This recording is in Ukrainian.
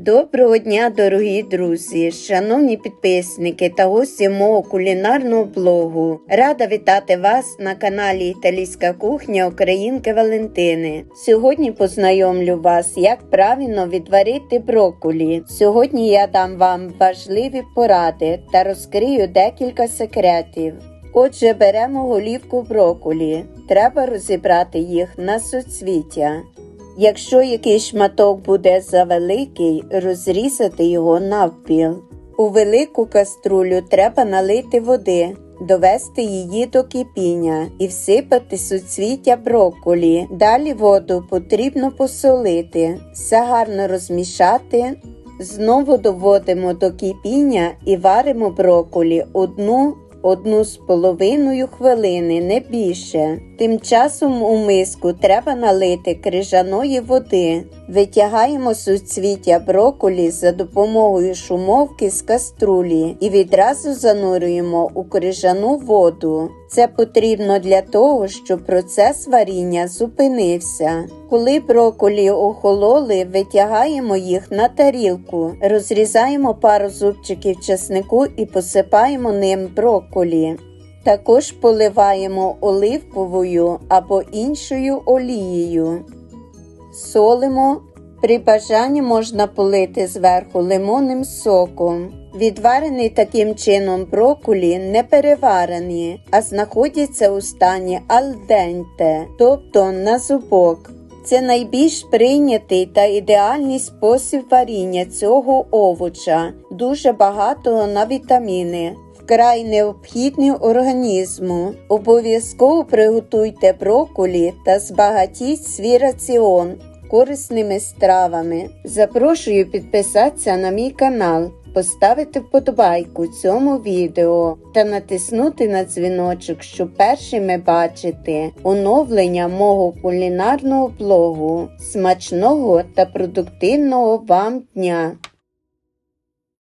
Доброго дня, дорогі друзі, шановні підписники та гості мого кулінарного блогу. Рада вітати вас на каналі Італійська кухня Українки Валентини. Сьогодні познайомлю вас, як правильно відварити брокколі. Сьогодні я дам вам важливі поради та розкрию декілька секретів. Отже, беремо голівку брокколі. Треба розібрати їх на суцвіття. Якщо якийсь шматок буде завеликий, розрізати його навпіл. У велику каструлю треба налити води, довести її до кипіння і всипати суцвіття брокколі. Далі воду потрібно посолити, все гарно розмішати. Знову доводимо до кипіння і варимо брокколі одну одну з половиною хвилини, не більше. Тим часом у миску треба налити крижаної води. Витягаємо суцвіття брокколі за допомогою шумовки з каструлі і відразу занурюємо у крижану воду. Це потрібно для того, щоб процес варіння зупинився. Коли брокколі охололи, витягаємо їх на тарілку, розрізаємо пару зубчиків чеснику і посипаємо ним брокколі. Також поливаємо оливковою або іншою олією. Солимо. При бажанні можна полити зверху лимонним соком. Відварений таким чином брокколі не переварені, а знаходяться у стані альденте, тобто на зубок. Це найбільш прийнятий та ідеальний спосіб варіння цього овоча, дуже багатого на вітаміни, вкрай необхідний організму. Обов'язково приготуйте брокколі та збагатіть свій раціон корисними стравами. Запрошую підписатися на мій канал, поставити вподобайку цьому відео та натиснути на дзвіночок, щоб першими бачити оновлення мого кулінарного блогу. Смачного та продуктивного вам дня!